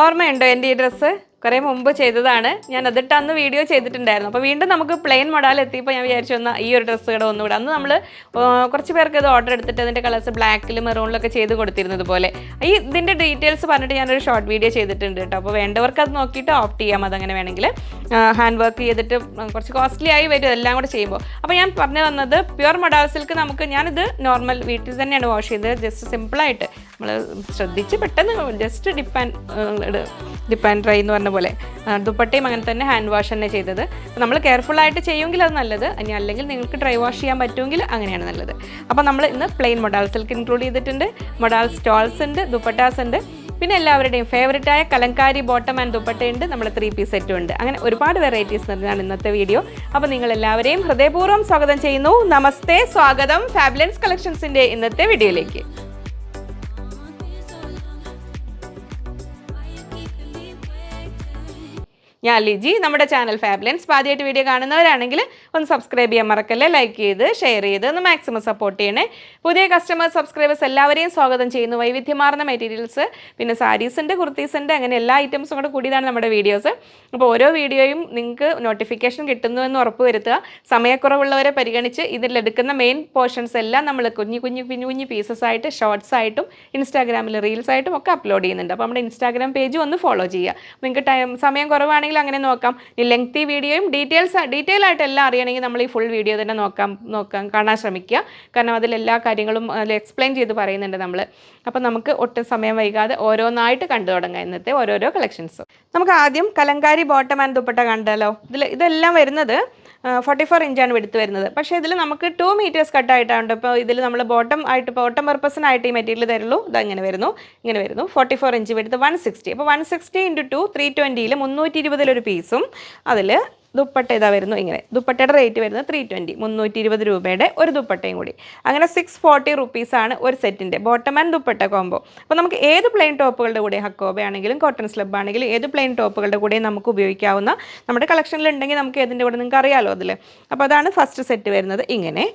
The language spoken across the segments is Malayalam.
ഓർമ്മയുണ്ടോ എന്റെ ഈ ഡ്രസ്സ്? കുറേ മുമ്പ് ചെയ്തതാണ്. ഞാൻ അതിട്ട് അന്ന് വീഡിയോ ചെയ്തിട്ടുണ്ടായിരുന്നു. അപ്പോൾ വീണ്ടും നമുക്ക് പ്ലെയിൻ മൊഡാൽ എത്തിയപ്പോൾ ഞാൻ വിചാരിച്ചു എന്നാൽ ഈ ഒരു ഡ്രസ്സ് കൂടെ ഒന്നുകൂടെ. അന്ന് നമ്മൾ കുറച്ച് പേർക്ക് ഇത് ഓർഡർ എടുത്തിട്ട് അതിന്റെ കളേഴ്സ് ബ്ലാക്കിലും മെറൂണിലൊക്കെ ചെയ്ത് കൊടുത്തിരുന്നത് പോലെ. ഈ ഇതിന്റെ ഡീറ്റെയിൽസ് പറഞ്ഞിട്ട് ഞാനൊരു ഷോർട്ട് വീഡിയോ ചെയ്തിട്ടുണ്ട് കേട്ടോ. അപ്പോൾ വേണ്ടവർക്ക് അത് നോക്കിയിട്ട് ഓപ്റ്റ് ചെയ്യാം. അതങ്ങനെ വേണമെങ്കിൽ ഹാൻഡ് വർക്ക് ചെയ്തിട്ട് കുറച്ച് കോസ്റ്റ്ലി ആയി വരും. എല്ലാം കൂടെ ചെയ്യുമ്പോൾ. അപ്പോൾ ഞാൻ പറഞ്ഞു തന്നത് പ്യുവർ മൊഡാൽ സിൽക്ക് നമുക്ക് ഞാനിത് നോർമൽ വീട്ടിൽ തന്നെയാണ് വാഷ് ചെയ്തത്. ജസ്റ്റ് സിമ്പിളായിട്ട് നമ്മൾ ശ്രദ്ധിച്ച് പെട്ടെന്ന് just dip and dip and dry എന്ന് പറഞ്ഞ പോലെ. ദുപ്പട്ടയും അങ്ങനെ തന്നെ ഹാൻഡ് വാഷ് തന്നെ ചെയ്തത്. നമ്മൾ കെയർഫുൾ ആയിട്ട് ചെയ്യുമെങ്കിൽ അത് നല്ലത്. ഇനി അല്ലെങ്കിൽ നിങ്ങൾക്ക് ഡ്രൈ വാഷ് ചെയ്യാൻ പറ്റുമെങ്കിൽ അങ്ങനെയാണ് നല്ലത്. അപ്പോൾ നമ്മൾ ഇന്ന് പ്ലെയിൻ മൊഡാൽ സിൽക്ക് ഇൻക്ലൂഡ് ചെയ്തിട്ടുണ്ട്. മൊഡാൽ സ്റ്റോൾസ് ഉണ്ട് ദുപ്പട്ടാസ് ഉണ്ട്. പിന്നെ എല്ലാവരുടെയും ഫേവറേറ്റായ കലങ്കാരി ബോട്ടം ആൻഡ് ദുപ്പട്ടയുണ്ട് നമ്മൾ ത്രീ പീസ് സെറ്റും ഉണ്ട്. അങ്ങനെ ഒരുപാട് വെറൈറ്റീസ് നിറഞ്ഞാണ് ഇന്നത്തെ വീഡിയോ അപ്പോൾ നിങ്ങൾ എല്ലാവരെയും ഹൃദയപൂർവം സ്വാഗതം ചെയ്യുന്നു. നമസ്തേ സ്വാഗതം. ഫാബുലൻസ് കളക്ഷൻസിന്റെ ഇന്നത്തെ വീഡിയോയിലേക്ക് ഞാൻ ലിജി നമ്മുടെ ചാനൽ ഫാബ്ലൻസ് ആദ്യമായിട്ട് വീഡിയോ കാണുന്നവരാണെങ്കിൽ ഒന്ന് സബ്സ്ക്രൈബ് ചെയ്യാൻ മറക്കല്ലേ? ലൈക്ക് ചെയ്ത് ഷെയർ ചെയ്ത് ഒന്ന് മാക്സിമം സപ്പോർട്ട് ചെയ്യണേ. പുതിയ കസ്റ്റമേഴ്സ് സബ്സ്ക്രൈബേഴ്സ് എല്ലാവരെയും സ്വാഗതം ചെയ്യുന്നു. വൈവിധ്യമാർന്ന മെറ്റീരിയൽസ് പിന്നെ സാരീസ് ഉണ്ട് കുർത്തീസ് ഉണ്ട് അങ്ങനെ എല്ലാ ഐറ്റംസും കൂടെ കൂടിയതാണ് നമ്മുടെ വീഡിയോസ് അപ്പോൾ ഓരോ വീഡിയോയും നിങ്ങൾക്ക് നോട്ടിഫിക്കേഷൻ കിട്ടുന്നു എന്ന് ഉറപ്പ് വരുത്തുക. സമയക്കുറവുള്ളവരെ പരിഗണിച്ച് ഇതിലെടുക്കുന്ന മെയിൻ പോർഷൻസ് എല്ലാം നമ്മൾ കുഞ്ഞു കുഞ്ഞു കുഞ്ഞു കുഞ്ഞു പീസസ് ആയിട്ട് ഷോർട്സ് ആയിട്ടും ഇൻസ്റ്റാഗ്രാമിൽ റീൽസ് ആയിട്ടും ഒക്കെ അപ്ലോഡ് ചെയ്യുന്നുണ്ട്. അപ്പോൾ നമ്മുടെ ഇൻസ്റ്റാഗ്രാം പേജ് ഒന്ന് ഫോളോ ചെയ്യുക. നിങ്ങൾക്ക് ടൈം സമയം കുറവാണെങ്കിൽ അങ്ങനെ നോക്കാം. ഈ ലെങ്തി വീഡിയോയും ഡീറ്റെയിൽസ് ഡീറ്റെയിൽ ആയിട്ട് എല്ലാം അറിയണമെങ്കിൽ നമ്മൾ ഈ ഫുൾ വീഡിയോ തന്നെ നോക്കാം നോക്കാം കാണാൻ ശ്രമിക്കുക. കാരണം അതിൽ എല്ലാ കാര്യങ്ങളും അതിൽ എക്സ്പ്ലെയിൻ ചെയ്ത് പറയുന്നുണ്ട് നമ്മൾ അപ്പോൾ നമുക്ക് ഒട്ടും സമയം വൈകാതെ ഓരോന്നായിട്ട് കണ്ടു തുടങ്ങാം ഇന്നത്തെ ഓരോരോ കളക്ഷൻസ് നമുക്ക് ആദ്യം കലങ്കാരി ബോട്ടം ആൻഡ് ദുപ്പട്ട കണ്ടല്ലോ. ഇതിൽ ഇതെല്ലാം വരുന്നത് ഫോർട്ടി ഫോർ ഇഞ്ചാണ് എടുത്ത് വരുന്നത്. പക്ഷേ ഇതിൽ നമുക്ക് ടു മീറ്റേഴ്സ് കട്ടായിട്ടാണ് ഇപ്പോൾ ഇതിൽ നമ്മൾ ബോട്ടം ആയിട്ട് ബോട്ടം പർപ്പസിനായിട്ട് ഈ മെറ്റീരിയൽ തരുള്ളൂ. ഇത് അങ്ങനെ വരുന്നു ഇങ്ങനെ വരുന്നു. ഫോർട്ടി ഫോർ ഇഞ്ച് എടുത്ത് വൺ സിക്സ്റ്റി അപ്പോൾ one sixty into two three ട്വന്റിയിൽ മുന്നൂറ്റി ഇരുപതിലൊരു പീസും അതിൽ ദുപ്പട്ട ഇതാ വരുന്നു ഇങ്ങനെ. ദുപ്പട്ടയുടെ റേറ്റ് വരുന്നത് ത്രീ ട്വന്റി മുന്നൂറ്റി ഇരുപത് രൂപയുടെ ഒരു ദുപ്പട്ടയും കൂടി. അങ്ങനെ സിക്സ് ഫോർട്ടി റുപ്പീസാണ് ഒരു സെറ്റിന്റെ ബോട്ടം ആൻഡ് ദുപ്പട്ട കോംബോ അപ്പോൾ നമുക്ക് ഏത് പ്ലെയിൻ ടോപ്പുകളുടെ കൂടെ ഹക്കോബ ആണെങ്കിലും കോട്ടൺ സ്ലബ് ആണെങ്കിലും ഏത് പ്ലെയിൻ ടോപ്പുകളുടെ കൂടെ നമുക്ക് ഉപയോഗിക്കാവുന്ന നമ്മുടെ കളക്ഷനിൽ ഉണ്ടെങ്കിൽ നമുക്ക് ഏതിന്റെ കൂടെ നിങ്ങൾക്ക് അറിയാമല്ലോ അതിൽ അപ്പോൾ അതാണ് ഫസ്റ്റ് സെറ്റ് വരുന്നത് ഇങ്ങനെ.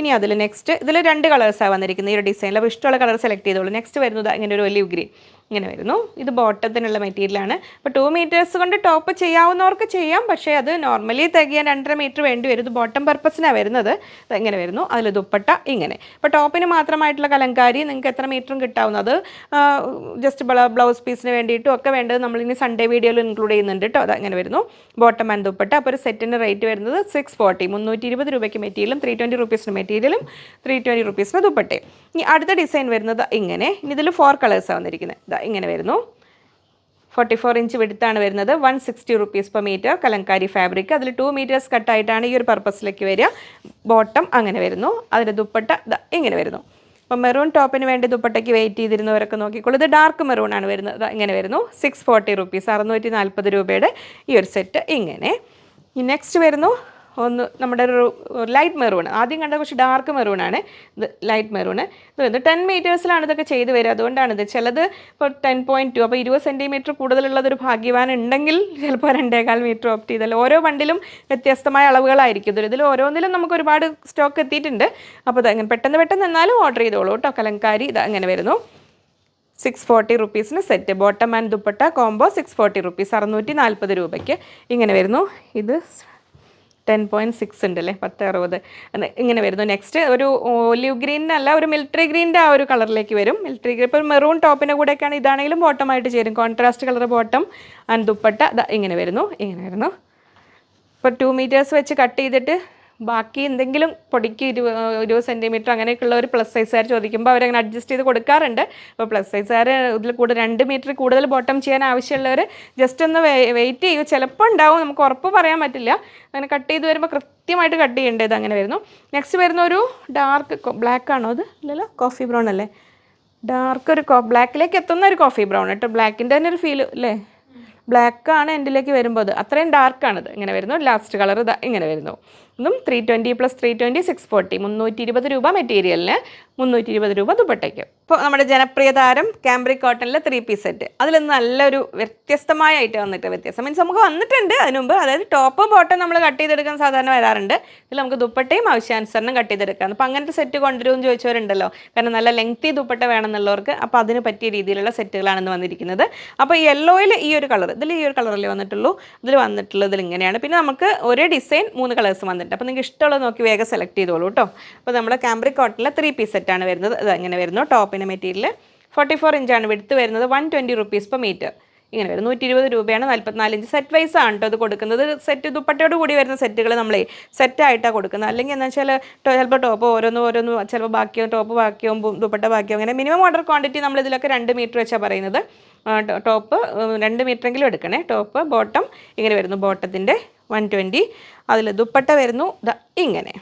ഇനി അതിൽ നെക്സ്റ്റ് ഇതിൽ രണ്ട് കളേഴ്സാണ് വന്നിരിക്കുന്നത്. ഈ ഒരു ഡിസൈനിൽ അപ്പോൾ ഇഷ്ടമുള്ള കളർ സെലക്ട് ചെയ്തോളൂ. നെക്സ്റ്റ് വരുന്നത് ഇങ്ങനെ ഒരു ഒലിവ് ഗ്രീൻ ഇങ്ങനെ വരുന്നു. ഇത് ബോട്ടത്തിനുള്ള മെറ്റീരിയലാണ് അപ്പോൾ ടു മീറ്റേഴ്സ് കൊണ്ട് ടോപ്പ് ചെയ്യാവുന്നവർക്ക് ചെയ്യാം. പക്ഷേ അത് നോർമലി തികയാൻ രണ്ടര മീറ്റർ വേണ്ടി വരും. ഇത് ബോട്ടം പർപ്പസിനാണ് വരുന്നത്. ഇങ്ങനെ വരുന്നു. അതിൽ ദുപ്പട്ട ഇങ്ങനെ. അപ്പോൾ ടോപ്പിന് മാത്രമായിട്ടുള്ള കലങ്കാരി നിങ്ങൾക്ക് എത്ര മീറ്ററും കിട്ടാവുന്നത്? ജസ്റ്റ് ബ്ലൗസ് പീസിന് വേണ്ടിയിട്ടും ഒക്കെ വേണ്ടത് നമ്മളിനി സൺഡേ വീഡിയോയിൽ ഇൻക്ലൂഡ് ചെയ്യുന്നുണ്ട് കേട്ടോ അത് അങ്ങനെ വരുന്നു. Bottom and dupatta. അപ്പോൾ ഒരു സെറ്റിന്റെ റേറ്റ് വരുന്നത് സിക്സ് ഫോർട്ടി മുന്നൂറ്റി ഇരുപത് രൂപയ്ക്ക് മെറ്റീരിയലും ത്രീ ട്വന്റി റുപ്പീസിന് മെറ്റീരിയലും ത്രീ ട്വന്റി റുപ്പീസിന് ദുപ്പട്ടയും. ഇനി അടുത്ത ഡിസൈൻ വരുന്നത് ഇങ്ങനെ. ഇതിൽ ഫോർ കളേഴ്സാണ് വന്നിരിക്കുന്നത് ഇങ്ങനെ വരുന്നു. ഫോർട്ടി ഫോർ ഇഞ്ച് വെടുത്താണ് വരുന്നത്. One sixty rupees per metre kalamkari fabric അതിൽ ടു മീറ്റേഴ്സ് കട്ടായിട്ടാണ് ഈ ഒരു പർപ്പസിലേക്ക് വരിക. ബോട്ടം അങ്ങനെ വരുന്നു. അതിന്റെ ദുപ്പട്ട ഇങ്ങനെ വരുന്നു. അപ്പം മെറൂൺ ടോപ്പിന് വേണ്ടി ദുപ്പട്ടയ്ക്ക് വെയിറ്റ് ചെയ്തിരുന്നവരൊക്കെ നോക്കിക്കോളൂ. ഇത് ഡാർക്ക് മെറൂൺ ആണ് വരുന്നത്. ഇങ്ങനെ വരുന്നു. സിക്സ് ഫോർട്ടി റുപ്പീസ് അറുന്നൂറ്റി നാൽപ്പത് രൂപയുടെ ഈ ഒരു സെറ്റ് ഇങ്ങനെ. നെക്സ്റ്റ് വരുന്നു. ഒന്ന് നമ്മുടെ ഒരു ലൈറ്റ് മെറൂൺ ആദ്യം കണ്ട കുറച്ച് ഡാർക്ക് മെറൂൺ ആണ്. ഇത് ലൈറ്റ് മെറൂൺ ഇത് വരുന്നത് ടെൻ മീറ്റേഴ്സിലാണ് ഇതൊക്കെ ചെയ്ത് വരിക. അതുകൊണ്ടാണ് ഇത് ചിലത് ഇപ്പോൾ ടെൻ പോയിന്റ് ടു അപ്പോൾ ഇരുപത് സെന്റിമീറ്റർ കൂടുതലുള്ളതൊരു ഭാഗ്യവാൻ ഉണ്ടെങ്കിൽ ചിലപ്പോൾ രണ്ടേകാൽ മീറ്റർ ഓപ്റ്റ് ചെയ്തല്ലോ ഓരോ ബണ്ടിലും വ്യത്യസ്തമായ അളവുകളായിരിക്കും. ഇതിൽ ഇതിൽ ഓരോന്നിലും നമുക്ക് ഒരുപാട് സ്റ്റോക്ക് എത്തിയിട്ടുണ്ട്. അപ്പോൾ ഇത് അങ്ങനെ പെട്ടെന്ന് പെട്ടെന്ന് എന്നാലും ഓർഡർ ചെയ്തോളൂ കേട്ടോ. കലങ്കാരി ഇത് അങ്ങനെ വരുന്നു. Six forty റുപ്പീസിന് set bottom and dupatta combo six forty rupees അറുന്നൂറ്റി നാൽപ്പത് രൂപയ്ക്ക് ഇങ്ങനെ വരുന്നു. ഇത് ടെൻ പോയിന്റ് സിക്സ് ഉണ്ട് അല്ലേ പത്ത് അറുപത് ഇങ്ങനെ വരുന്നു. നെക്സ്റ്റ് ഒരു ഒലിവ് ഗ്രീനല്ല ഒരു മിലിറ്ററി ഗ്രീനിന്റെ ആ ഒരു കളറിലേക്ക് വരും. മിലിറ്ററി ഗ്രീൻ ഇപ്പോൾ മെറൂൺ ടോപ്പിന്റെ കൂടെയൊക്കെയാണ് ഇതാണെങ്കിലും ബോട്ടമായിട്ട് ചേരും. Contrast colour bottom and dupatta. ഇങ്ങനെ വരുന്നു. ഇങ്ങനെ വരുന്നു. ഇപ്പോൾ ടു മീറ്റേഴ്സ് വെച്ച് കട്ട് ചെയ്തിട്ട് ബാക്കി എന്തെങ്കിലും പൊടിക്ക് ഇരുപത് ഇരുപത് സെന്റിമീറ്റർ അങ്ങനെയൊക്കെയുള്ള ഒരു പ്ലസ് സൈസുകാർ ചോദിക്കുമ്പോൾ അവരങ്ങനെ അഡ്ജസ്റ്റ് ചെയ്ത് കൊടുക്കാറുണ്ട്. അപ്പോൾ പ്ലസ് സൈസുകാർ ഇതിൽ കൂടുതൽ രണ്ട് മീറ്റർ കൂടുതൽ ബോട്ടം ചെയ്യാൻ ആവശ്യമുള്ളവർ ജസ്റ്റ് ഒന്ന് വെയിറ്റ് ചെയ്യുക ചിലപ്പോൾ ഉണ്ടാവും നമുക്ക് ഉറപ്പ് പറയാൻ പറ്റില്ല. അങ്ങനെ കട്ട് ചെയ്ത് വരുമ്പോൾ കൃത്യമായിട്ട് കട്ട് ചെയ്യേണ്ടത് അങ്ങനെ വരുന്നു. നെക്സ്റ്റ് വരുന്ന ഒരു ഡാർക്ക് ബ്ലാക്ക് ആണോ അത്? ഇല്ലല്ലോ കോഫി ബ്രൗൺ അല്ലേ? ഡാർക്ക് ഒരു കോ ബ്ലാക്കിലേക്ക് എത്തുന്ന ഒരു കോഫി ബ്രൗൺ കേട്ടോ. ബ്ലാക്കിന്റെ തന്നെ ഒരു ഫീൽ അല്ലേ ബ്ലാക്ക് ആണ് എൻഡിലേക്ക് വരുമ്പോൾ അത്. അത്രയും ഡാർക്കാണിത് ഇങ്ങനെ വരുന്നു. ലാസ്റ്റ് കളർ ഇതാ ഇങ്ങനെ വരുന്നു. ഇതും three twenty plus three twenty six forty മുന്നൂറ്റി ഇരുപത് രൂപ മെറ്റീരിയലിന് മുന്നൂറ്റി ഇരുപത് രൂപ ദുപ്പട്ടയ്ക്ക്. ഇപ്പോൾ നമ്മുടെ ജനപ്രിയ താരം കാംബ്രിക് കോട്ടണിലെ ത്രീ പീസ് സെറ്റ് അതിൽ നല്ലൊരു വ്യത്യസ്തമായ ഐറ്റം വന്നിട്ട് വ്യത്യാസം. മീൻസ് നമുക്ക് വന്നിട്ടുണ്ട് അതിന് മുമ്പ്. അതായത് ടോപ്പും ബോട്ടം നമ്മൾ കട്ട് ചെയ്തെടുക്കാൻ സാധാരണ വരാറുണ്ട്. ഇതിൽ നമുക്ക് ദുപ്പട്ടയും ആവശ്യാനുസരണം കട്ട് ചെയ്തെടുക്കാം. അപ്പോൾ അങ്ങനത്തെ സെറ്റ് കൊണ്ടുവരുമെന്ന് ചോദിച്ചവരുണ്ടല്ലോ. കാരണം നല്ല ലെങ്തി ദുപ്പട്ട വേണമെന്നുള്ളവർക്ക് അപ്പോൾ അതിന് പറ്റിയ രീതിയിലുള്ള സെറ്റുകളാണെന്ന് വന്നിരിക്കുന്നത്. അപ്പോൾ യെല്ലോയിൽ ഈ ഒരു കളർ ഇതിൽ ഈ ഒരു കളറല്ലേ വന്നിട്ടുള്ളൂ? ഇതിൽ വന്നിട്ടുള്ളത് ഇങ്ങനെയാണ് പിന്നെ നമുക്ക് ഒരേ ഡിസൈൻ മൂന്ന് കളേഴ്സ് വന്നിട്ടുണ്ട്. അപ്പോൾ നിങ്ങൾക്ക് ഇഷ്ടമുള്ളത് നോക്കി വേഗം സെലക്ട് ചെയ്തോളൂ കേട്ടോ. അപ്പോൾ നമ്മുടെ കാംബ്രി കോട്ടണിലെ ത്രീ പീസ് സെറ്റാണ് വരുന്നത്. അത് അങ്ങനെ വരുന്നു. ടോപ്പിന്റെ മെറ്റീരിയൽ ഫോർട്ടി ഫോർ ഇഞ്ചാണ് വിടുത്ത് വരുന്നത് one twenty rupees per metre ഇങ്ങനെ വരും നൂറ്റി ഇരുപത് രൂപയാണ്. നാൽപ്പത്തിനാല് ഇഞ്ച് സെറ്റ് വൈസ് ആണ് കേട്ടോ അത് കൊടുക്കുന്നത്. സെറ്റ് ദുപ്പട്ടയോട് കൂടി വരുന്ന സെറ്റുകൾ നമ്മളെ സെറ്റായിട്ടാണ് കൊടുക്കുന്നത്. അല്ലെങ്കിൽ എന്താ വെച്ചാൽ ചിലപ്പോൾ ടോപ്പ് ഓരോന്ന് ഓരോന്ന് ചിലപ്പോൾ ബാക്കിയോ ടോപ്പ് ബാക്കിയാവും ദുപ്പട്ട ബാക്കിയോ അങ്ങനെ മിനിമം ഓർഡർ ക്വാണ്ടിറ്റി നമ്മൾ ഇതിലൊക്കെ രണ്ട് മീറ്റർ വെച്ചാണ് പറയുന്നത്. ടോപ്പ് രണ്ട് മീറ്ററെങ്കിലും എടുക്കണേ. ടോപ്പ് ബോട്ടം ഇങ്ങനെ വരുന്നു. ബോട്ടത്തിന്റെ വൺ ട്വന്റി അതിൽ ദുപ്പട്ട വരുന്നു. ഇങ്ങനെ.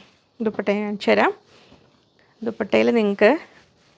ദുപ്പട്ട ഞാൻ ചേരാം ദുപ്പട്ടയിൽ നിങ്ങൾക്ക്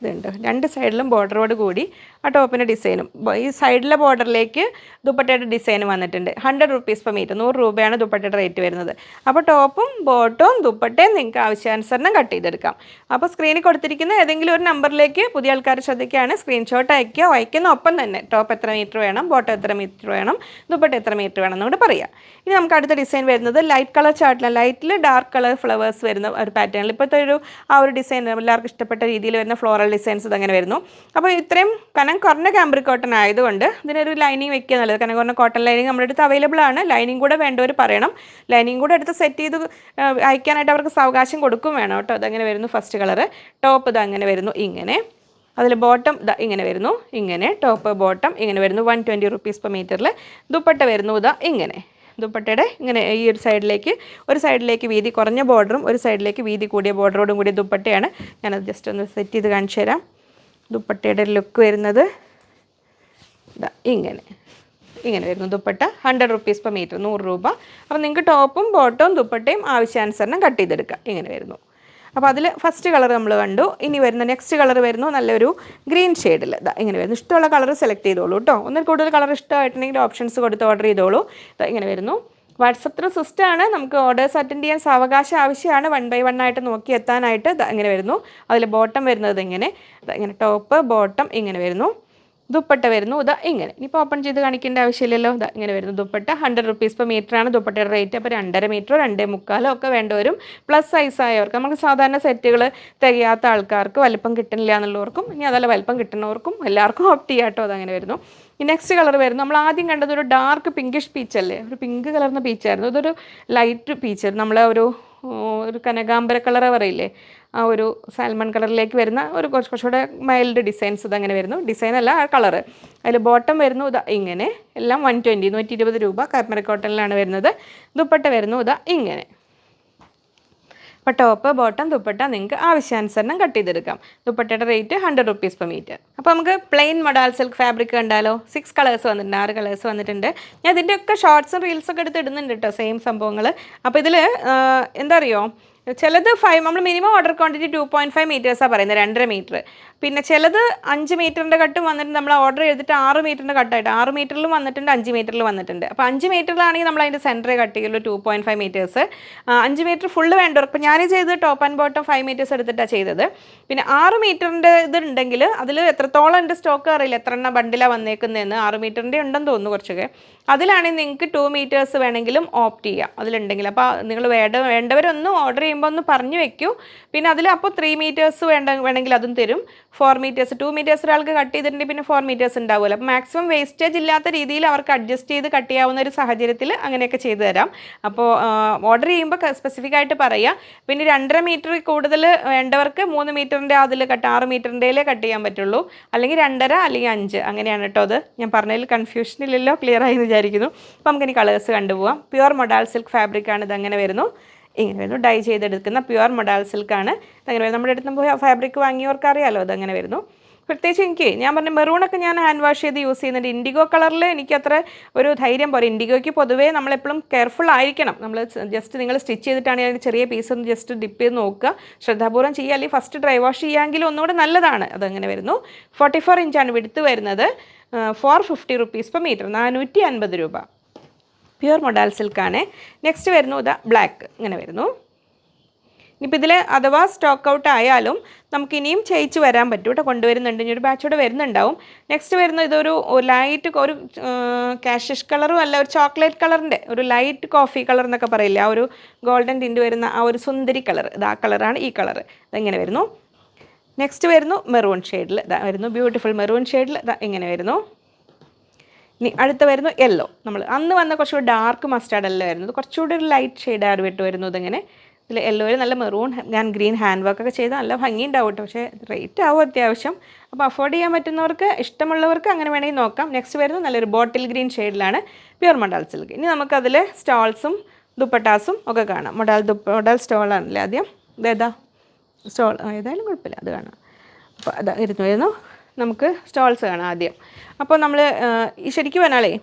ഇതുണ്ട്. രണ്ട് സൈഡിലും ബോർഡറോട് കൂടി ആ ടോപ്പിന്റെ ഡിസൈനും. ഈ സൈഡിലെ ബോർഡറിലേക്ക് ദുപ്പട്ടയുടെ ഡിസൈൻ വന്നിട്ടുണ്ട്. Hundred rupees per metre. നൂറ് രൂപയാണ് ദുപ്പട്ടയുടെ റേറ്റ് വരുന്നത്. അപ്പോൾ ടോപ്പും ബോട്ടവും ദുപ്പട്ടയും നിങ്ങൾക്ക് ആവശ്യാനുസരണം കട്ട് ചെയ്തെടുക്കാം. അപ്പോൾ സ്ക്രീനിൽ കൊടുത്തിരിക്കുന്ന ഏതെങ്കിലും ഒരു നമ്പറിലേക്ക് പുതിയ ആൾക്കാർ ശ്രദ്ധിക്കുകയാണ്. സ്ക്രീൻഷോട്ട് അയക്കുക അയക്കുന്ന ഒപ്പം തന്നെ ടോപ്പ് എത്ര മീറ്റർ വേണം ബോട്ടം എത്ര മീറ്റർ വേണം ദുപ്പട്ട എത്ര മീറ്റർ വേണം എന്നുകൂടെ പറയാം. ഇനി നമുക്ക് അടുത്ത ഡിസൈൻ വരുന്നത് ലൈറ്റ് കളർ ചാർട്ടിൽ ലൈറ്റിൽ ഡാർക്ക് കളർ ഫ്ലവേഴ്സ് വരുന്ന ഒരു പാറ്റേണിൽ. ഇപ്പോഴത്തെ ഒരു ആ ഒരു ഡിസൈൻ എല്ലാവർക്കും ഇഷ്ടപ്പെട്ട രീതിയിൽ വരുന്ന ഫ്ലോറൽ ഡിസൈൻസ് ഇതങ്ങനെ വരുന്നു. അപ്പോൾ ഇത്രയും കനം കുറഞ്ഞ കാമ്പ്രിക് കോട്ടൺ ആയതുകൊണ്ട് ഇതിനൊരു ലൈനിങ് വെക്കുക നല്ലത്. കനം കുറഞ്ഞ കോട്ടൺ ലൈനിങ് നമ്മുടെ അടുത്ത് അവൈലബിൾ ആണ്. ലൈനിങ് കൂടെ വേണ്ടവർ പറയണം. ലൈനിങ് കൂടെ എടുത്ത് സെറ്റ് ചെയ്ത് അയക്കാനായിട്ട് അവർക്ക് സാവകാശം കൊടുക്കും വേണം കേട്ടോ. അതങ്ങനെ വരുന്നു ഫസ്റ്റ് കളറ് ടോപ്പ് ഇത് അങ്ങനെ വരുന്നു. ഇങ്ങനെ. അതിൽ ബോട്ടം ഇതാ ഇങ്ങനെ വരുന്നു. ഇങ്ങനെ. ടോപ്പ് ബോട്ടം ഇങ്ങനെ വരുന്നു. വൺ ട്വന്റി റുപ്പീസ് പെർ മീറ്ററിൽ ദുപ്പട്ട വരുന്നു. ഇതാ ഇങ്ങനെ. ദുപ്പട്ടയുടെ ഇങ്ങനെ ഈ ഒരു സൈഡിലേക്ക് ഒരു സൈഡിലേക്ക് വീതി കുറഞ്ഞ ബോർഡറും ഒരു സൈഡിലേക്ക് വീതി കൂടിയ ബോർഡറോടും കൂടിയ ദുപ്പട്ടയാണ്. ഞാനത് ജസ്റ്റ് ഒന്ന് സെറ്റ് ചെയ്ത് കാണിച്ചു തരാം. ദുപ്പട്ടയുടെ ലുക്ക് വരുന്നത് ഇങ്ങനെ. ഇങ്ങനെ വരുന്നു dupatta. Hundred rupees per metre നൂറ് രൂപ. അപ്പോൾ നിങ്ങൾക്ക് ടോപ്പും ബോട്ടവും ദുപ്പട്ടയും ആവശ്യാനുസരണം കട്ട് ചെയ്തെടുക്കാം. ഇങ്ങനെ വരുന്നു. അപ്പോൾ അതിൽ ഫസ്റ്റ് കളർ നമ്മൾ കണ്ടു. ഇനി വരുന്ന നെക്സ്റ്റ് കളർ വരുന്നു. നല്ലൊരു ഗ്രീൻ ഷെയ്ഡിൽ ഇതാ ഇങ്ങനെ വരുന്നു. ഇഷ്ടമുള്ള കളർ സെലക്ട് ചെയ്തോളൂ കേട്ടോ ഒന്നിൽ കൂടുതൽ കളർ ഇഷ്ടമായിട്ടുണ്ടെങ്കിൽ ഓപ്ഷൻസ് കൊടുത്ത് ഓർഡർ ചെയ്തോളൂ. ഇതാ ഇങ്ങനെ വരുന്നു. വാട്സപ്പ് സിസ്റ്റമാണ് നമുക്ക് ഓർഡേഴ്സ് അറ്റൻഡ് ചെയ്യാൻ സാവകാശം ആവശ്യമാണ്. വൺ ബൈ വൺ ആയിട്ട് നോക്കി എത്താനായിട്ട്. ഇങ്ങനെ വരുന്നു. അതിൽ ബോട്ടം വരുന്നത് ഇങ്ങനെ. ഇങ്ങനെ ടോപ്പ് ബോട്ടം ഇങ്ങനെ വരുന്നു. ദുപ്പട്ട വരുന്നു. ഇതാ ഇങ്ങനെ. ഇനിയിപ്പോൾ ഓപ്പൺ ചെയ്ത് കാണിക്കേണ്ട ആവശ്യമില്ലല്ലോ. ഇതാ ഇങ്ങനെ വരുന്നു. Dupatta hundred rupees per metre ആണ് ദുപ്പട്ടയുടെ റേറ്റ് അപ്പോൾ രണ്ടര മീറ്ററോ രണ്ടേ മുക്കാലോ ഒക്കെ വേണ്ട വരും പ്ലസ് സൈസ് ആയവർക്ക് നമുക്ക് സാധാരണ സെറ്റുകൾ തികയാത്ത ആൾക്കാർക്ക് വലിപ്പം കിട്ടുന്നില്ല എന്നുള്ളവർക്കും ഇനി അതല്ല വലിപ്പം കിട്ടുന്നവർക്കും എല്ലാവർക്കും ഓപ്റ്റ് ചെയ്യാട്ടോ അതങ്ങനെ വരുന്നു. ഈ നെക്സ്റ്റ് കളർ വരുന്നു. നമ്മൾ ആദ്യം കണ്ടത് ഒരു ഡാർക്ക് പിങ്കിഷ് പീച്ച് അല്ലേ? ഒരു പിങ്ക് കളർന്ന പീച്ചായിരുന്നു ഇതൊരു ലൈറ്റ് പീച്ച് നമ്മളെ ഒരു ഒരു കനകാംബര കളർ പറയില്ലേ? ആ ഒരു സാൽമൺ കളറിലേക്ക് വരുന്ന ഒരു കുറച്ച് കുറച്ചുകൂടെ മൈൽഡ് ഡിസൈൻസ് ഇതങ്ങനെ വരുന്നു. ഡിസൈൻ അല്ല ആ കളറ് അതിൽ ബോട്ടം വരുന്നു ഇതാ ഇങ്ങനെ. എല്ലാം വൺ ട്വന്റി നൂറ്റി ഇരുപത് രൂപ കാപ്മറി കോട്ടണിലാണ് വരുന്നത്. ദുപ്പട്ട വരുന്നു ഇതാ ഇങ്ങനെ. അപ്പോൾ ടോപ്പ് ബോട്ടം ദുപ്പട്ട നിങ്ങൾക്ക് ആവശ്യാനുസരണം കട്ട് ചെയ്തെടുക്കാം. ദുപ്പട്ടയുടെ rate hundred rupees per metre അപ്പോൾ നമുക്ക് പ്ലെയിൻ മൊഡാൽ സിൽക്ക് ഫാബ്രിക് കണ്ടാലോ? സിക്സ് കളേഴ്സ് വന്നിട്ടുണ്ട് ആറ് കളേഴ്സ് വന്നിട്ടുണ്ട്. ഞാൻ ഇതിന്റെയൊക്കെ ഷോർട്സും റീൽസൊക്കെ എടുത്ത് ഇടുന്നുണ്ട് കേട്ടോ സെയിം സംഭവങ്ങൾ അപ്പോൾ ഇതിൽ എന്താ അറിയോ? ചിലത് ഫൈവ് നമ്മൾ minimum order quantity two point five മീറ്റേഴ്സാണ് പറയുന്നത് രണ്ടര മീറ്റർ പിന്നെ ചിലത് അഞ്ച് മീറ്ററിന്റെ കട്ടും വന്നിട്ട് നമ്മൾ ഓർഡർ ചെയ്തിട്ട് ആറ് മീറ്ററിന്റെ കട്ടായിട്ട് ആറ് മീറ്ററിലും വന്നിട്ടുണ്ട് അഞ്ച് മീറ്ററിൽ വന്നിട്ടുണ്ട്. അപ്പോൾ അഞ്ച് മീറ്ററിലാണെങ്കിൽ നമ്മൾ അതിന്റെ സെന്ററേ കട്ട് ചെയ്യുള്ളൂ ടു പോയിന്റ് ഫൈവ് മീറ്റേഴ്സ് അഞ്ച് മീറ്റർ ഫുള്ള് വേണ്ടവർ ഇപ്പോൾ ഞാൻ ചെയ്തത് top and bottom five metres എടുത്തിട്ടാണ് ചെയ്തത്. പിന്നെ ആറ് മീറ്ററിന്റെ ഇത് ഉണ്ടെങ്കിൽ അതിൽ എത്രത്തോളം എന്റെ സ്റ്റോക്ക് അറിയില്ല എത്ര എണ്ണം ബണ്ടിലാണ് വന്നേക്കുന്നതെന്ന് ആറ് മീറ്ററിന്റെ ഉണ്ടെന്ന് തോന്നുന്നു കുറച്ചൊക്കെ. അതിലാണെങ്കിൽ നിങ്ങൾക്ക് ടു മീറ്റേഴ്സ് വേണമെങ്കിലും ഓപ്റ്റ് ചെയ്യാം. അതിലുണ്ടെങ്കിൽ. അപ്പോൾ നിങ്ങൾ വേണ്ട വേണ്ടവരൊന്നും ഓർഡർ ചെയ്യുമ്പോൾ ഒന്ന് പറഞ്ഞു വെക്കൂ. പിന്നെ അതിൽ അപ്പോൾ ത്രീ മീറ്റേഴ്സ് വേണ്ട വേണമെങ്കിൽ അതും തരും. ഫോർ മീറ്റേഴ്സ് ടു മീറ്റേഴ്സ് ഒരാൾക്ക് കട്ട് ചെയ്തിട്ടുണ്ടെങ്കിൽ പിന്നെ ഫോർ മീറ്റേഴ്സ് ഉണ്ടാവുമല്ലോ. അപ്പോൾ മാക്സിമം വേസ്റ്റേജ് ഇല്ലാത്ത രീതിയിൽ അവർക്ക് അഡ്ജസ്റ്റ് ചെയ്ത് കട്ട് ചെയ്യാവുന്ന ഒരു സാഹചര്യത്തിൽ അങ്ങനെയൊക്കെ ചെയ്തു തരാം. അപ്പോൾ ഓർഡർ ചെയ്യുമ്പോൾ സ്പെസിഫിക് ആയിട്ട് പറയുക പിന്നെ രണ്ടര മീറ്റർ കൂടുതൽ വേണ്ടവർക്ക് മൂന്ന് മീറ്ററിന്റെ അതിൽ കട്ട് ആറ് മീറ്ററിന്റെ കട്ട് ചെയ്യാൻ പറ്റുള്ളൂ. അല്ലെങ്കിൽ രണ്ടര അല്ലെങ്കിൽ അഞ്ച്. അങ്ങനെയാണ് കേട്ടോ അത്. ഞാൻ പറഞ്ഞതിൽ കൺഫ്യൂഷൻ ഇല്ലല്ലോ ക്ലിയർ ആയി വിചാരിക്കുന്നു വിചാരിക്കുന്നു. അപ്പോൾ നമുക്കിനി കളേഴ്സ് കണ്ടുപോകാം പ്യുവർ മൊഡാൽ സിൽക്ക് ഫാബ്രിക്കാണ് ഇതങ്ങനെ വരുന്നു. ഇങ്ങനെ വരുന്നു ഡൈ ചെയ്തെടുക്കുന്ന പ്യുവർ മൊഡാൽ സിൽക്കാണ്. അങ്ങനെ വരുന്നു. നമ്മുടെ അടുത്ത് ഫാബ്രിക് വാങ്ങിയവർക്ക് അറിയാലോ അതങ്ങനെ വരുന്നു. പ്രത്യേകിച്ച് എനിക്ക് ഞാൻ പറഞ്ഞ മെറൂണൊക്കെ ഞാൻ ഹാൻഡ് വാഷ് ചെയ്ത് യൂസ് ചെയ്യുന്നുണ്ട്. ഇൻഡിഗോ കളറിൽ എനിക്ക് അത്ര ഒരു ധൈര്യം പോലെ ഇൻഡിഗോയ്ക്ക് പൊതുവേ നമ്മളെപ്പോഴും കെയർഫുൾ ആയിരിക്കണം. നമ്മൾ ജസ്റ്റ് നിങ്ങൾ സ്റ്റിച്ച് ചെയ്തിട്ടാണ് അതിന് ചെറിയ പീസ് ഒന്ന് ജസ്റ്റ് ഡിപ്പ് ചെയ്ത് നോക്കുക. ശ്രദ്ധാപൂർവം ചെയ്യുക. അല്ലെങ്കിൽ ഫസ്റ്റ് ഡ്രൈ വാഷ് ചെയ്യാമെങ്കിലും ഒന്നുകൂടെ നല്ലതാണ്. അതങ്ങനെ വരുന്നു. ഫോർട്ടി ഫോർ ഇഞ്ചാണ് വിടുത്ത് വരുന്നത്. Four fifty rupees per metre. നാനൂറ്റി അൻപത് രൂപ. Pure modal സിൽക്കാണ്. നെക്സ്റ്റ് വരുന്നു ഇതാ ബ്ലാക്ക്. ഇങ്ങനെ വരുന്നു. ഇനിയിപ്പോൾ ഇതിൽ അഥവാ സ്റ്റോക്ക് ഔട്ട് ആയാലും നമുക്ക് ഇനിയും ചെയ്യിച്ച് വരാൻ പറ്റും കേട്ടോ. കൊണ്ടുവരുന്നുണ്ട്. ഇനി ഒരു ബാച്ചോടെ വരുന്നുണ്ടാവും. നെക്സ്റ്റ് വരുന്ന ഇതൊരു ലൈറ്റ് ഒരു കാഷിഷ് കളറും അല്ല ഒരു ചോക്ലേറ്റ് കളറിന്റെ ഒരു ലൈറ്റ് കോഫി കളർ എന്നൊക്കെ പറയില്ല? ആ ഒരു ഗോൾഡൻ ടിന്റ് വരുന്ന ആ ഒരു സുന്ദരി കളർ ഇത് ആ കളറാണ് ഈ കളർ ഇതെങ്ങനെ വരുന്നു. നെക്സ്റ്റ് വരുന്നു മെറൂൺ ഷെയ്ഡിൽ ഇതാ വരുന്നു ബ്യൂട്ടിഫുൾ മെറൂൺ ഷെയ്ഡിൽ ഇതാ ഇങ്ങനെ വരുന്നു. ഇനി അടുത്ത വരുന്നു യെല്ലോ നമ്മൾ അന്ന് വന്ന കുറച്ചുകൂടി ഡാർക്ക് മസ്റ്റാർഡ് അല്ല വരുന്നത്? കുറച്ചുകൂടി ഒരു ലൈറ്റ് ഷെയ്ഡ് ആയിട്ട് വിട്ട് വരുന്നു ഇതിങ്ങനെ. ഇതിൽ യെല്ലോയിൽ നല്ല മെറൂൺ ഞാൻ ഗ്രീൻ ഹാൻഡ് വർക്ക് ഒക്കെ ചെയ്ത് നല്ല ഭംഗി ഉണ്ടാവും കേട്ടോ പക്ഷേ റേറ്റ് ആവും അത്യാവശ്യം. അപ്പോൾ അഫോർഡ് ചെയ്യാൻ പറ്റുന്നവർക്ക് ഇഷ്ടമുള്ളവർക്ക് അങ്ങനെ വേണമെങ്കിൽ നോക്കാം. നെക്സ്റ്റ് വരുന്നത് നല്ലൊരു ബോട്ടിൽ ഗ്രീൻ ഷെയ്ഡിലാണ് പ്യുർ മൊഡാൽ സിൽക്ക് ഇനി നമുക്കതിൽ സ്റ്റോൾസും ദുപ്പട്ടാസും ഒക്കെ കാണാം. മൊഡാൽ ദുപ്പ മൊഡാൽ സ്റ്റോളാണല്ലേ ആദ്യം? ഇതേതാ സ്റ്റോൾ ഏതായാലും കുഴപ്പമില്ല. അത് കാണാം. അപ്പോൾ അതാ ഇരുന്നു വരുന്നു. നമുക്ക് സ്റ്റോൾസ് കാണാം ആദ്യം. അപ്പോൾ നമ്മൾ ശരിക്കും പറഞ്ഞാലേ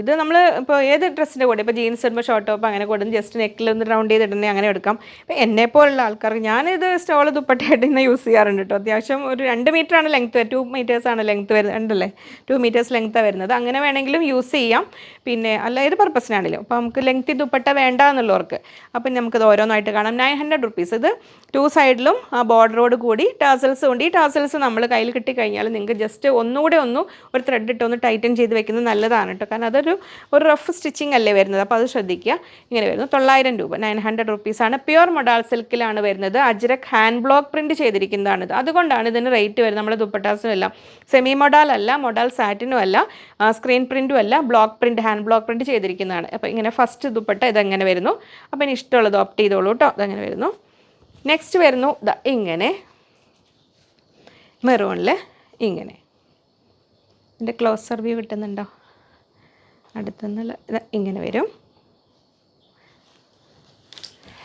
ഇത് നമ്മൾ ഇപ്പോൾ ഏത് ഡ്രസ്സിന്റെ കൂടെ? ഇപ്പോൾ ജീൻസ് ഇടുമ്പോൾ ഷോർട്ട് ടോപ്പ് അങ്ങനെ കൊടുക്കും ജസ്റ്റ് നെക്കിൽ ഒന്ന് റൗണ്ട് ചെയ്ത് ഇടുന്നേ അങ്ങനെ എടുക്കാം. ഇപ്പോൾ എന്നെ പോലുള്ള ആൾക്കാർക്ക് ഞാനിത് സ്റ്റോൾ ദുപ്പട്ടയായിട്ട് ഇന്ന് യൂസ് ചെയ്യാറുണ്ട് കേട്ടോ അത്യാവശ്യം ഒരു രണ്ട് മീറ്ററാണ് ലെങ്ത്ത് ടു മീറ്റേഴ്സാണ് ലെങ്ത്ത് വരുന്നത് ഉണ്ടല്ലേ? ടു മീറ്റേഴ്സ് ലെങ്ത്താണ് വരുന്നത്. അങ്ങനെ വേണമെങ്കിലും യൂസ് ചെയ്യാം. പിന്നെ അല്ല ഏത് പർപ്പസിനാണെങ്കിലും അപ്പോൾ നമുക്ക് ലെങ്ത്തി ദുപ്പട്ട വേണ്ട എന്നുള്ളവർക്ക് അപ്പം നമുക്കത് ഓരോന്നായിട്ട് കാണാം. നയൻ ഹൺഡ്രഡ് റുപ്പീസ് ഇത് ടു സൈഡിലും ആ ബോർഡറോട് കൂടി ടാസൽസ് ഉണ്ട്. ഈ ടാസൽസ് നമ്മൾ കയ്യിൽ കിട്ടിക്കഴിഞ്ഞാൽ നിങ്ങൾക്ക് ജസ്റ്റ് ഒന്നുകൂടെ ഒന്ന് ഒരു ത്രെഡ് ഇട്ട് ഒന്ന് ടൈറ്റൻ ചെയ്ത് വെക്കുന്നത് നല്ലതാണ് കേട്ടോ കാരണം അതൊരു ഒരു റഫ് സ്റ്റിച്ചിങ് അല്ലേ വരുന്നത്? അപ്പോൾ അത് ശ്രദ്ധിക്കുക. ഇങ്ങനെ വരുന്നു. തൊള്ളായിരം രൂപ നയൻ ഹൺഡ്രഡ് റുപ്പീസാണ് പ്യുർ മൊഡാൾ സിൽക്കിലാണ് വരുന്നത്. അജ്രക് ഹാൻഡ് ബ്ലോക്ക് പ്രിന്റ് ചെയ്തിരിക്കുന്നതാണ് അതുകൊണ്ടാണ് ഇതിന് റേറ്റ് വരുന്നത്. നമ്മുടെ ദുപ്പട്ടാസിനും എല്ലാം. സെമി മൊഡാൽ അല്ല മൊഡാൽ സാറ്റിനും അല്ല സ്ക്രീൻ പ്രിന്റും അല്ല block print hand block print ചെയ്തിരിക്കുന്നതാണ്. അപ്പോൾ ഇങ്ങനെ ഫസ്റ്റ് ദുപ്പട്ട ഇതെങ്ങനെ വരുന്നു. അപ്പോൾ ഇനി ഇഷ്ടമുള്ളത് ഓപ്റ്റ് ചെയ്തോളൂ കേട്ടോ അതങ്ങനെ വരുന്നു. നെക്സ്റ്റ് വരുന്നു. ഇങ്ങനെ. മെറൂണിൽ ഇങ്ങനെ. എന്റെ ക്ലോസർ വ്യൂ കിട്ടുന്നുണ്ടോ? അടുത്തുനിന്നുള്ള ഇങ്ങനെ വരും.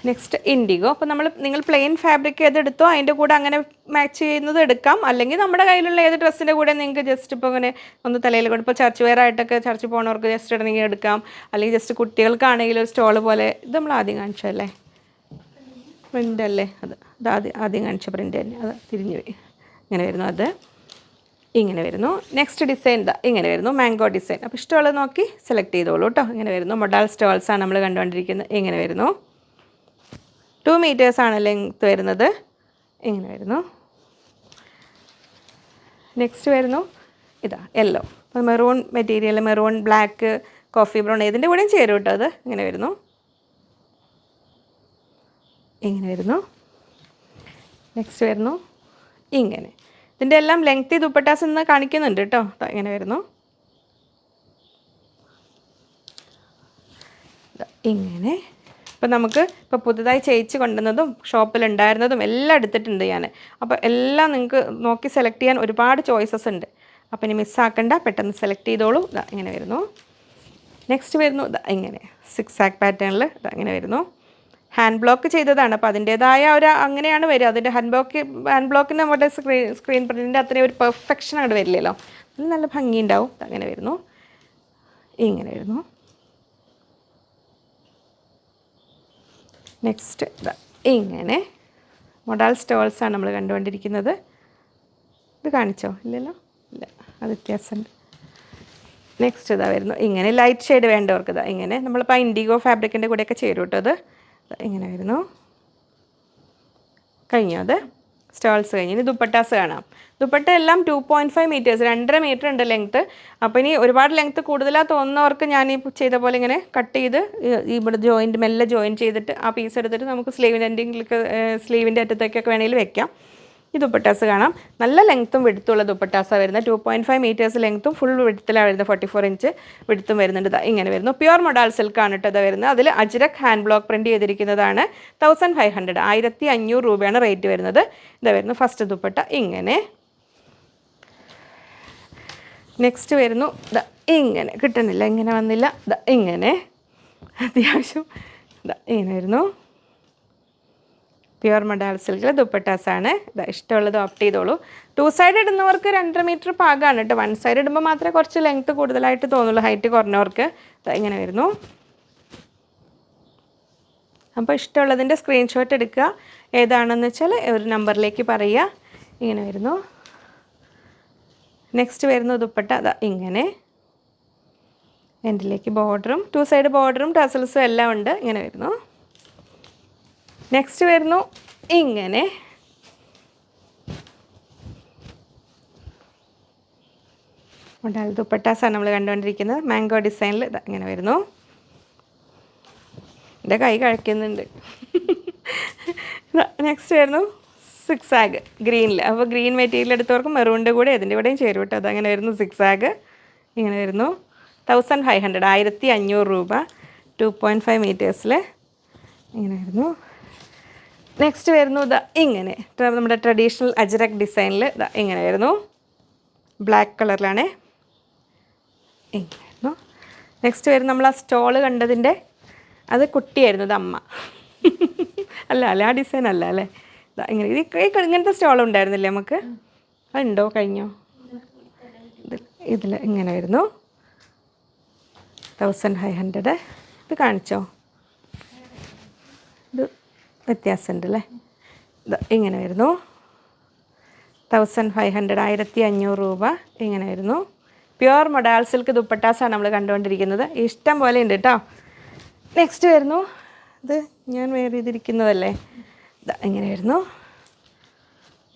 നെക്സ്റ്റ് ഇൻഡിഗോ അപ്പോൾ നമ്മൾ നിങ്ങൾ പ്ലെയിൻ ഫാബ്രിക് ഏതെടുത്തോ അതിന്റെ കൂടെ അങ്ങനെ മാച്ച് ചെയ്യുന്നത് എടുക്കാം. അല്ലെങ്കിൽ നമ്മുടെ കയ്യിലുള്ള ഏത് ഡ്രസ്സിന്റെ കൂടെ നിങ്ങൾക്ക് ജസ്റ്റ് ഇപ്പോൾ ഇങ്ങനെ ഒന്ന് തലയിൽ കൊണ്ട് ഇപ്പോൾ ചർച്ച് വെയർ ആയിട്ടൊക്കെ ചർച്ച് പോകുന്നവർക്ക് ജസ്റ്റ് ഇടണമെങ്കിൽ എടുക്കാം. അല്ലെങ്കിൽ ജസ്റ്റ് കുട്ടികൾക്കാണെങ്കിൽ ഒരു സ്റ്റോൾ പോലെ ഇത് നമ്മൾ ആദ്യം കാണിച്ചല്ലേ പ്രിന്റ് അല്ലേ? അത് അത് ആദ്യം ആദ്യം കാണിച്ച പ്രിന്റ് തന്നെ. അത് തിരിഞ്ഞു പോയി ഇങ്ങനെ വരുന്നു അത് ഇങ്ങനെ വരുന്നു. നെക്സ്റ്റ് ഡിസൈൻ ഇതാ ഇങ്ങനെ വരുന്നു. മാംഗോ ഡിസൈൻ അപ്പോൾ ഇഷ്ടമുള്ളത് നോക്കി സെലക്ട് ചെയ്തോളൂ കേട്ടോ ഇങ്ങനെ വരുന്നു. മൊഡാൽ സ്റ്റോൾസാണ് നമ്മൾ കണ്ടുകൊണ്ടിരിക്കുന്നത്. ഇങ്ങനെ വരുന്നു. ടു മീറ്റേഴ്സാണ് ലെങ്ത്ത് വരുന്നത്. ഇങ്ങനെ വരുന്നു. നെക്സ്റ്റ് വരുന്നു. ഇതാ യെല്ലോ അപ്പോൾ maroon material maroon black coffee brown ഏതിന്റെ കൂടെയും ചേരും കേട്ടോ അത്. ഇങ്ങനെ വരുന്നു. ഇങ്ങനെ വരുന്നു. നെക്സ്റ്റ് വരുന്നു. ഇങ്ങനെ. ഇതിന്റെ എല്ലാം ലെങ്തി ദുപ്പട്ടാസ് ഇന്ന് കാണിക്കുന്നുണ്ട് കേട്ടോ. ഇങ്ങനെ വരുന്നു. ഇങ്ങനെ. ഇപ്പം നമുക്ക് ഇപ്പോൾ പുതുതായി ചേച്ചി കൊണ്ടുവന്നതും ഷോപ്പിലുണ്ടായിരുന്നതും എല്ലാം എടുത്തിട്ടുണ്ട് ഞാൻ അപ്പോൾ എല്ലാം നിങ്ങൾക്ക് നോക്കി സെലക്ട് ചെയ്യാൻ ഒരുപാട് ചോയ്സസ് ഉണ്ട്. അപ്പോൾ ഇനി മിസ്സാക്കണ്ട പെട്ടെന്ന് സെലക്ട് ചെയ്തോളൂ. ഇതാ ഇങ്ങനെ വരുന്നു. നെക്സ്റ്റ് വരുന്നു. ഇതാ ഇങ്ങനെ. സിക്സ് ആക്ക് പാറ്റേണിൽ ഇതാ ഇങ്ങനെ വരുന്നു. ഹാൻഡ് ബ്ലോക്ക് ചെയ്തതാണ്. അപ്പോൾ അതിന്റേതായ ഒരു അങ്ങനെയാണ് വരിക. അതിന്റെ ഹാൻഡ് ബ്ലോക്ക് ഹാൻഡ് ബ്ലോക്കിന് നമ്മുടെ സ്ക്രീൻ സ്ക്രീൻ പ്രിന്റിന്റെ അത്രയും ഒരു പെർഫെക്ഷൻ അങ്ങോട്ട് വരില്ലല്ലോ. അതിൽ നല്ല ഭംഗി ഉണ്ടാവും അങ്ങനെ വരുന്നു. ഇങ്ങനെ വരുന്നു. നെക്സ്റ്റ് ഇങ്ങനെ. മൊഡാൽ സ്റ്റോൾസാണ് നമ്മൾ കണ്ടുകൊണ്ടിരിക്കുന്നത്. ഇത് കാണിച്ചോ? ഇല്ലല്ലോ? ഇല്ല. അത് വ്യത്യാസമുണ്ട്. നെക്സ്റ്റ് ഇതാ വരുന്നു. ഇങ്ങനെ ലൈറ്റ് ഷെയ്ഡ് വേണ്ടവർക്ക് ഇതാ. ഇങ്ങനെ. നമ്മളിപ്പോൾ ഇൻഡിഗോ ഫാബ്രിക്കിന്റെ കൂടെയൊക്കെ ചേരും കേട്ടോ അത് ഇങ്ങനെ വരുന്നു കഴിഞ്ഞു അത്? സ്റ്റോൾസ് കഴിഞ്ഞ്. ഇനി ദുപ്പട്ടാസ് കാണാം. ദുപ്പട്ട എല്ലാം ടു പോയിന്റ് ഫൈവ് മീറ്റേഴ്സ് രണ്ടര മീറ്റർ ഉണ്ട് ലെങ്ത്ത് അപ്പോൾ ഇനി ഒരുപാട് ലെങ്ത്ത് കൂടുതലാ തോന്നുന്നവർക്ക് ഞാൻ ഈ ചെയ്ത പോലെ ഇങ്ങനെ കട്ട് ചെയ്ത് ഇവിടെ ജോയിന്റ് മെല്ലെ ജോയിൻ ചെയ്തിട്ട് ആ പീസ് എടുത്തിട്ട് നമുക്ക് സ്ലീവിന്റെ എൻഡിങ്ങിലേക്ക് സ്ലീവിന്റെ അറ്റത്തേക്കൊക്കെ വേണമെങ്കിൽ വെക്കാം. ഈ ദുപ്പട്ടാസ് കാണാം. നല്ല ലെങ്ത്തും വെടുത്തുള്ള ദുപ്പട്ടാസാണ് വരുന്നത്. ടു പോയിന്റ് ഫൈവ് മീറ്റേഴ്സ് ലെങ്ത്തും ഫുൾ വെടുത്തിലാണ് വരുന്നത്. ഫോർട്ടി ഫോർ ഇഞ്ച് വെടുത്തും വരുന്നുണ്ട്. ഇങ്ങനെ വരുന്നു. പ്യുവർ മൊഡാൾ സിൽക്കാണ് കേട്ടോ ഇത് വരുന്നത്. അതിൽ അജ്രക് ഹാൻഡ് ബ്ലോക്ക് പ്രിന്റ് ചെയ്തിരിക്കുന്നതാണ്. തൗസൻഡ് ഫൈവ് ഹൺഡ്രഡ് ആയിരത്തി അഞ്ഞൂറ് രൂപയാണ് റേറ്റ് വരുന്നത്. ഇതാ വരുന്നു ഫസ്റ്റ് ദുപ്പട്ട. ഇങ്ങനെ. നെക്സ്റ്റ് വരുന്നു. ദാ ഇങ്ങനെ. കിട്ടുന്നില്ല. ഇങ്ങനെ വന്നില്ല. ദാ ഇങ്ങനെ. അത്യാവശ്യം. ദാ ഇങ്ങനെ വരുന്നു. പ്യുവർ മഡാൾ സിൽക്കിൽ ദുപ്പട്ടാസാണ്. ഇതാ ഇഷ്ടമുള്ളത് ഓപ്റ്റ് ചെയ്തോളൂ. ടു സൈഡ് ഇടുന്നവർക്ക് രണ്ടര മീറ്റർ പാകമാണ് കേട്ടോ. വൺ സൈഡ് ഇടുമ്പോൾ മാത്രമേ കുറച്ച് ലെങ്ത്ത് കൂടുതലായിട്ട് തോന്നുള്ളൂ ഹൈറ്റ് കുറഞ്ഞവർക്ക്. ഇങ്ങനെ വരുന്നു. അപ്പോൾ ഇഷ്ടമുള്ളതിന്റെ സ്ക്രീൻഷോട്ട് എടുക്കുക. ഏതാണെന്ന് വെച്ചാൽ ഒരു നമ്പറിലേക്ക് പറയുക. ഇങ്ങനെ വരുന്നു. നെക്സ്റ്റ് വരുന്ന ദുപ്പട്ട. അതാ ഇങ്ങനെ. എൻഡിലേക്ക് ബോർഡറും ടു സൈഡ് ബോർഡറും ടസൽസും എല്ലാം ഉണ്ട്. ഇങ്ങനെ വരുന്നു. നെക്സ്റ്റ് വരുന്നു. ഇങ്ങനെ. മോഡൽ ദുപ്പട്ടാസാണ് നമ്മൾ കണ്ടുകൊണ്ടിരിക്കുന്നത്. മാംഗോ ഡിസൈനിൽ ഇങ്ങനെ വരുന്നു. എന്റെ കൈ കഴിക്കുന്നുണ്ട്. നെക്സ്റ്റ് വരുന്നു. സിക്സ് ആഗ് ഗ്രീനിൽ അപ്പോൾ ഗ്രീൻ മെറ്റീരിയൽ എടുത്തവർക്ക് മെറൂണിന്റെ കൂടെ ഇതിന്റെ കൂടെയും ചേരും കേട്ടോ. അതങ്ങനെ വരുന്നു സിക്സ് ആഗ് ഇങ്ങനെ വരുന്നു. തൗസൻഡ് ഫൈവ് ഹൺഡ്രഡ് ആയിരത്തി അഞ്ഞൂറ് രൂപ. ടു പോയിന്റ് ഫൈവ് മീറ്റേഴ്സിൽ ഇങ്ങനെ വരുന്നു. നെക്സ്റ്റ് വരുന്നു ഇതാ ഇങ്ങനെ. നമ്മുടെ ട്രഡീഷണൽ അജരക് ഡിസൈനിൽ ഇതാ ഇങ്ങനെ വരുന്നു. ബ്ലാക്ക് കളറിലാണേ ഇങ്ങനെയായിരുന്നു നെക്സ്റ്റ് വരുന്നു നമ്മൾ ആ സ്റ്റോൾ കണ്ടതിന്റെ അത് കുട്ടിയായിരുന്നു ഇത് അമ്മ. അല്ല അല്ലേ ആ ഡിസൈൻ അല്ല അല്ലേ? ഇങ്ങനെ ഇത് ഇങ്ങനത്തെ സ്റ്റോൾ ഉണ്ടായിരുന്നില്ലേ നമുക്ക്? അതുണ്ടോ കഴിഞ്ഞോ? ഇതിൽ ഇങ്ങനെ വരുന്നു. തൗസൻഡ് ഫൈവ് ഹൺഡ്രഡ് ഇത് കാണിച്ചോ? വ്യത്യാസമുണ്ട് അല്ലേ ഇങ്ങനെ വരുന്നു. തൗസൻഡ് ഫൈവ് ഹൺഡ്രഡ് ആയിരത്തി അഞ്ഞൂറ് രൂപ ഇങ്ങനെ വരുന്നു. പ്യുവർ മൊഡാൾ സിൽക്ക് ദുപ്പട്ടാസാണ് നമ്മൾ കണ്ടുകൊണ്ടിരിക്കുന്നത്. ഇഷ്ടം പോലെ ഉണ്ട് കേട്ടോ നെക്സ്റ്റ് വരുന്നു. ഇത് ഞാൻ വേറെ ചെയ്തിരിക്കുന്നതല്ലേ? ഇങ്ങനെ വരുന്നു.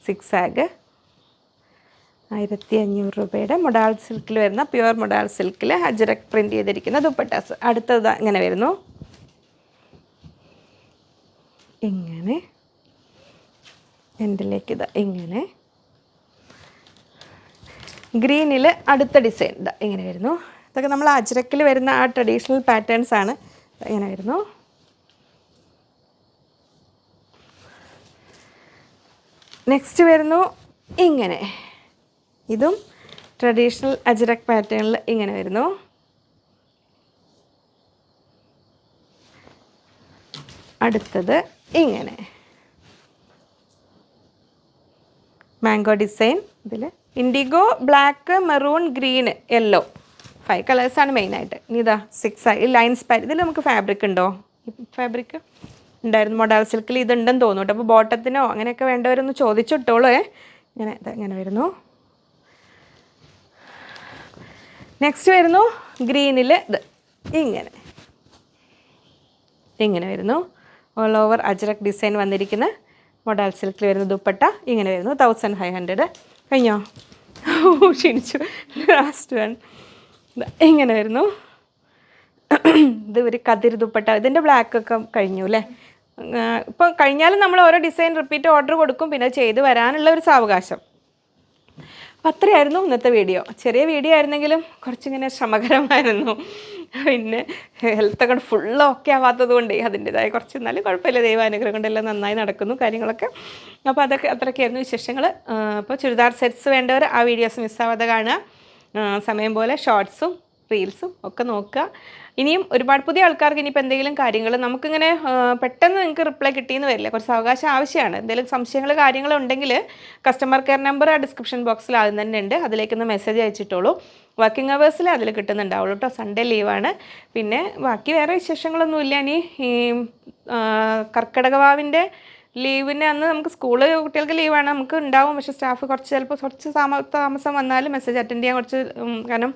സിക്സ് ആഗ് ആയിരത്തി അഞ്ഞൂറ് രൂപയുടെ മൊഡാൾ സിൽക്കിൽ വരുന്ന പ്യുവർ മൊഡാൾ സിൽക്കിൽ അജറക് പ്രിന്റ് ചെയ്തിരിക്കുന്ന ദുപ്പട്ടാസ്. അടുത്തത് ഇങ്ങനെ വരുന്നു. ഇങ്ങനെ. എൻഡിലേക്ക് ഇതാ? ഇങ്ങനെ. ഗ്രീനിൽ അടുത്ത ഡിസൈൻ. ഇതാ ഇങ്ങനെ വരുന്നു. ഇതൊക്കെ നമ്മൾ അജ്രക്കിൽ വരുന്ന ആ ട്രഡീഷണൽ പാറ്റേൺസ് ആണ്. ഇങ്ങനെ വരുന്നു. നെക്സ്റ്റ് വരുന്നു ഇങ്ങനെ. ഇതും ട്രഡീഷണൽ അജ്രക് പാറ്റേണിൽ ഇങ്ങനെ വരുന്നു. അടുത്തത് ഇങ്ങനെ. മാംഗോ ഡിസൈൻ ഇതിൽ indigo black maroon green yellow five കളേഴ്സാണ് മെയിനായിട്ട് ഇനി ഇതാ സിക്സ് ആയി. ലൈൻസ് പാരി ഇതിൽ നമുക്ക് ഫാബ്രിക് ഉണ്ടോ? ഫാബ്രിക് ഉണ്ടായിരുന്നു. മൊഡാൾ സിൽക്കിൽ ഇതുണ്ടെന്ന് തോന്നുന്നു അപ്പോൾ ബോട്ടത്തിനോ അങ്ങനെയൊക്കെ വേണ്ടവരൊന്ന് ചോദിച്ചിട്ടോളൂ ഇങ്ങനെ ഇങ്ങനെ വരുന്നു. നെക്സ്റ്റ് വരുന്നു ഗ്രീനിൽ ഇത്. ഇങ്ങനെ. ഇങ്ങനെ വരുന്നു. ഓൾ ഓവർ അജ്രക് ഡിസൈൻ വന്നിരിക്കുന്ന മൊഡാൽ സിൽക്കിൽ വരുന്ന ദുപ്പട്ട ഇങ്ങനെ വരുന്നു. തൗസൻഡ് ഫൈവ് ഹൺഡ്രഡ് കഴിഞ്ഞോ? ക്ഷീണിച്ചു. ലാസ്റ്റ് വൺ ഇങ്ങനെ വരുന്നു. ഇത് ഒരു കതിർ ദുപ്പട്ട. ഇതിന്റെ ബ്ലാക്ക് ഒക്കെ കഴിഞ്ഞു അല്ലേ? ഇപ്പം കഴിഞ്ഞാലും നമ്മൾ ഓരോ ഡിസൈൻ റിപ്പീറ്റ് ഓർഡർ കൊടുക്കും. പിന്നെ ചെയ്ത് വരാനുള്ള ഒരു സാവകാശം. അപ്പം അത്രയായിരുന്നു ഇന്നത്തെ വീഡിയോ ചെറിയ വീഡിയോ ആയിരുന്നെങ്കിലും കുറച്ചിങ്ങനെ ശ്രമകരമായിരുന്നു. പിന്നെ ഹെൽത്തൊക്കെ ഫുൾ ഓക്കെ ആവാത്തത് കൊണ്ട് അതിന്റെതായ കുറച്ച് നല്ല കുഴപ്പമില്ല. ദൈവാനുഗ്രഹം കൊണ്ടെല്ലാം നന്നായി നടക്കുന്നു കാര്യങ്ങളൊക്കെ. അപ്പോൾ അതൊക്കെ അത്രയൊക്കെയായിരുന്നു വിശേഷങ്ങൾ അപ്പോൾ ചുരിദാർ സെറ്റ്സ് വേണ്ടവർ ആ വീഡിയോസ് മിസ്സാവാതെ കാണുക. സമയം പോലെ ഷോർട്സും റീൽസും ഒക്കെ നോക്കുക. ഇനിയും ഒരുപാട് പുതിയ ആൾക്കാർക്ക് ഇനിയിപ്പോൾ എന്തെങ്കിലും കാര്യങ്ങൾ നമുക്കിങ്ങനെ പെട്ടെന്ന് നിങ്ങൾക്ക് റിപ്ലൈ കിട്ടിയെന്ന് വരില്ല. കുറച്ച് അവകാശം ആവശ്യമാണ്. എന്തെങ്കിലും സംശയങ്ങൾ കാര്യങ്ങളുണ്ടെങ്കിൽ കസ്റ്റമർ കെയർ നമ്പർ ആ ഡിസ്ക്രിപ്ഷൻ ബോക്സിൽ ആദ്യം തന്നെ ഉണ്ട്. അതിലേക്കൊന്ന് മെസ്സേജ് അയച്ചിട്ടോളൂ. വർക്കിംഗ് അവേഴ്സിൽ അതിൽ കിട്ടുന്നുണ്ടാവുള്ളൂ കേട്ടോ സൺഡേ ലീവാണ് പിന്നെ ബാക്കി വേറെ വിശേഷങ്ങളൊന്നുമില്ല ഇനി ഈ കർക്കിടകവാവിന്റെ ലീവിന് അന്ന് നമുക്ക് സ്കൂൾ കുട്ടികൾക്ക് ലീവാണ് നമുക്ക് ഉണ്ടാവും. പക്ഷേ സ്റ്റാഫ് കുറച്ച് ചിലപ്പോൾ കുറച്ച് താമ താമസം വന്നാലും മെസ്സേജ് അറ്റൻഡ് ചെയ്യാൻ കുറച്ച് കാരണം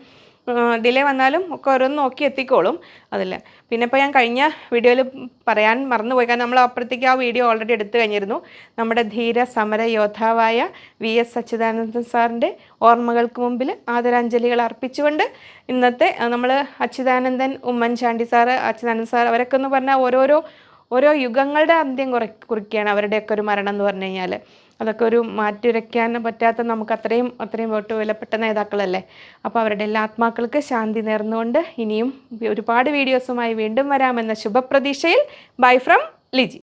ഡിലേ വന്നാലും ഒക്കെ ഓരോന്ന് നോക്കി എത്തിക്കോളും അതിൽ പിന്നെ ഇപ്പോൾ ഞാൻ കഴിഞ്ഞ വീഡിയോയിൽ പറയാൻ മറന്നുപോയി. കാരണം നമ്മൾ അപ്പുറത്തേക്ക് ആ വീഡിയോ ഓൾറെഡി എടുത്തു കഴിഞ്ഞിരുന്നു. നമ്മുടെ ധീര സമര യോദ്ധാവായ വി എസ് അച്യുതാനന്ദൻ സാറിന്റെ ഓർമ്മകൾക്ക് മുമ്പിൽ ആദരാഞ്ജലികൾ അർപ്പിച്ചുകൊണ്ട് ഇന്നത്തെ നമ്മൾ അച്യുതാനന്ദൻ ഉമ്മൻചാണ്ടി സാറ് അച്യുതാനന്ദൻ സാർ അവരൊക്കെ എന്ന് പറഞ്ഞാൽ ഓരോരോ ഓരോ യുഗങ്ങളുടെ അന്ത്യം കുറി കുറിക്കുകയാണ് അവരുടെയൊക്കെ ഒരു മരണം എന്ന് പറഞ്ഞു കഴിഞ്ഞാൽ അതൊക്കെ ഒരു മാറ്റുരയ്ക്കാൻ പറ്റാത്ത നമുക്ക് അത്രയും അത്രയും വോട്ട് വിലപ്പെട്ട നേതാക്കളല്ലേ? അപ്പോൾ അവരുടെ എല്ലാ ആത്മാക്കൾക്ക് ശാന്തി നേർന്നുകൊണ്ട് ഇനിയും ഒരുപാട് വീഡിയോസുമായി വീണ്ടും വരാമെന്ന ശുഭപ്രതീക്ഷയിൽ ബൈ ഫ്രം ലിജി.